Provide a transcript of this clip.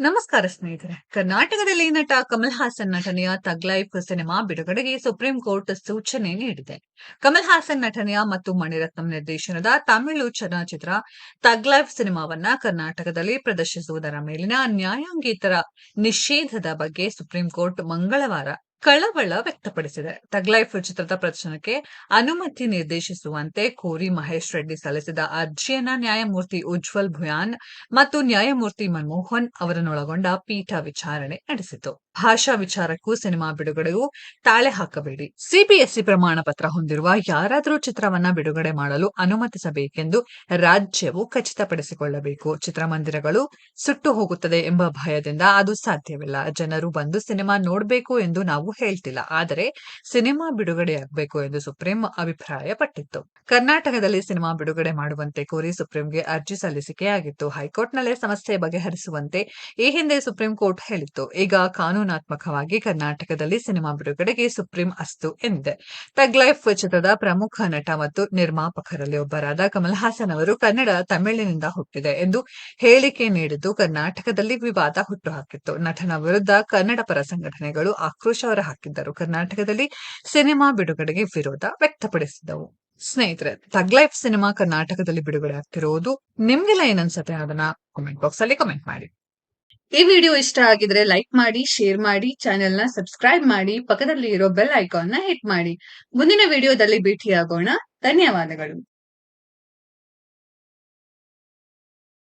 ನಮಸ್ಕಾರ ಸ್ನೇಹಿತರೆ. ಕರ್ನಾಟಕದಲ್ಲಿ ನಟ ಕಮಲ್ ಹಾಸನ್ ನಟನೆಯ ತಗ್ ಲೈಫ್ ಸಿನಿಮಾ ಬಿಡುಗಡೆಗೆ ಸುಪ್ರೀಂ ಕೋರ್ಟ್ ಸೂಚನೆ ನೀಡಿದೆ. ಕಮಲ್ ಹಾಸನ್ ನಟನೆಯ ಮತ್ತು ಮಣಿರತ್ನಂ ನಿರ್ದೇಶನದ ತಮಿಳು ಚಲನಚಿತ್ರ ತಗ್ ಲೈಫ್ ಸಿನಿಮಾವನ್ನ ಕರ್ನಾಟಕದಲ್ಲಿ ಪ್ರದರ್ಶಿಸುವುದರ ಮೇಲಿನ ನ್ಯಾಯಾಂಗೀತರ ನಿಷೇಧದ ಬಗ್ಗೆ ಸುಪ್ರೀಂ ಕೋರ್ಟ್ ಮಂಗಳವಾರ ಕಳವಳ ವ್ಯಕ್ತಪಡಿಸಿದೆ. ತಗ್ಲೈಫ್ ಚಿತ್ರದ ಪ್ರದರ್ಶನಕ್ಕೆ ಅನುಮತಿ ನಿರ್ದೇಶಿಸುವಂತೆ ಕೋರಿ ಮಹೇಶ್ ರೆಡ್ಡಿ ಸಲ್ಲಿಸಿದ ಅರ್ಜಿಯನ್ನ ನ್ಯಾಯಮೂರ್ತಿ ಉಜ್ವಲ್ ಭುಯಾನ್ ಮತ್ತು ನ್ಯಾಯಮೂರ್ತಿ ಮನಮೋಹನ್ ಅವರನ್ನೊಳಗೊಂಡ ಪೀಠ ವಿಚಾರಣೆ ನಡೆಸಿತು. ಭಾಷಾ ವಿಚಾರಕ್ಕೂ ಸಿನಿಮಾ ಬಿಡುಗಡೆಗೂ ತಾಳೆ ಹಾಕಬೇಡಿ. ಸಿಬಿಎಸ್ಇ ಪ್ರಮಾಣ ಪತ್ರ ಹೊಂದಿರುವ ಯಾರಾದರೂ ಚಿತ್ರವನ್ನ ಬಿಡುಗಡೆ ಮಾಡಲು ಅನುಮತಿಸಬೇಕೆಂದು ರಾಜ್ಯವು ಖಚಿತಪಡಿಸಿಕೊಳ್ಳಬೇಕು. ಚಿತ್ರಮಂದಿರಗಳು ಸುಟ್ಟು ಹೋಗುತ್ತದೆ ಎಂಬ ಭಯದಿಂದ ಅದು ಸಾಧ್ಯವಿಲ್ಲ. ಜನರು ಬಂದು ಸಿನಿಮಾ ನೋಡಬೇಕು ಎಂದು ನಾವು ಹೇಳ್ತಿಲ್ಲ. ಆದರೆ ಸಿನಿಮಾ ಬಿಡುಗಡೆಯಾಗಬೇಕು ಎಂದು ಸುಪ್ರೀಂ ಅಭಿಪ್ರಾಯಪಟ್ಟಿತ್ತು. ಕರ್ನಾಟಕದಲ್ಲಿ ಸಿನಿಮಾ ಬಿಡುಗಡೆ ಮಾಡುವಂತೆ ಕೋರಿ ಸುಪ್ರೀಂಗೆ ಅರ್ಜಿ ಸಲ್ಲಿಸಿಕೆಯಾಗಿತ್ತು. ಹೈಕೋರ್ಟ್ನಲ್ಲೇ ಸಮಸ್ಯೆ ಬಗೆಹರಿಸುವಂತೆ ಈ ಹಿಂದೆ ಸುಪ್ರೀಂ ಕೋರ್ಟ್ ಹೇಳಿತ್ತು. ಈಗ ಕಾನೂನಾತ್ಮಕವಾಗಿ ಕರ್ನಾಟಕದಲ್ಲಿ ಸಿನಿಮಾ ಬಿಡುಗಡೆಗೆ ಸುಪ್ರೀಂ ಅಸ್ತು ಎಂದಿದೆ ತಗ್ ಲೈಫ್ ಚಿತ್ರದ ಪ್ರಮುಖ ನಟ ಮತ್ತು ನಿರ್ಮಾಪಕರಲ್ಲಿ ಒಬ್ಬರಾದ ಕಮಲ್ ಹಾಸನ್ ಅವರು ಕನ್ನಡ, ತಮಿಳಿನಿಂದ ಹುಟ್ಟಿದೆ ಎಂದು ಹೇಳಿಕೆ ನೀಡಿದ್ದು ಕರ್ನಾಟಕದಲ್ಲಿ ವಿವಾದ ಹುಟ್ಟುಹಾಕಿತ್ತು ನಟನ ವಿರುದ್ಧ ಕನ್ನಡ ಪರ ಸಂಘಟನೆಗಳು ಆಕ್ರೋಶ ಹೊರಹಾಕಿದ್ದರು ಕರ್ನಾಟಕದಲ್ಲಿ ಸಿನಿಮಾ ಬಿಡುಗಡೆಗೆ ವಿರೋಧ ವ್ಯಕ್ತಪಡಿಸಿದವು ಸ್ನೇಹಿತರೆ ತಗ್ ಲೈಫ್ ಸಿನಿಮಾ ಕರ್ನಾಟಕದಲ್ಲಿ ಬಿಡುಗಡೆ ಆಗ್ತಿರೋದು ನಿಮ್ಗೆಲ್ಲ ಏನನ್ಸತ್ತೆ ಅದನ್ನ ಕಾಮೆಂಟ್ ಬಾಕ್ಸ್ ಅಲ್ಲಿ ಕಮೆಂಟ್ ಮಾಡಿ. ಈ ವಿಡಿಯೋ ಇಷ್ಟ ಆಗಿದ್ರೆ ಲೈಕ್ ಮಾಡಿ ಶೇರ್ ಮಾಡಿ ಚಾನೆಲ್ನ ಸಬ್ಸ್ಕ್ರೈಬ್ ಮಾಡಿ ಪಕ್ಕದಲ್ಲಿ ಇರೋ ಬೆಲ್ ಐಕಾನ್ನ ಹಿಟ್ ಮಾಡಿ. ಮುಂದಿನ ವಿಡಿಯೋದಲ್ಲಿ ಭೇಟಿಯಾಗೋಣ. ಧನ್ಯವಾದಗಳು.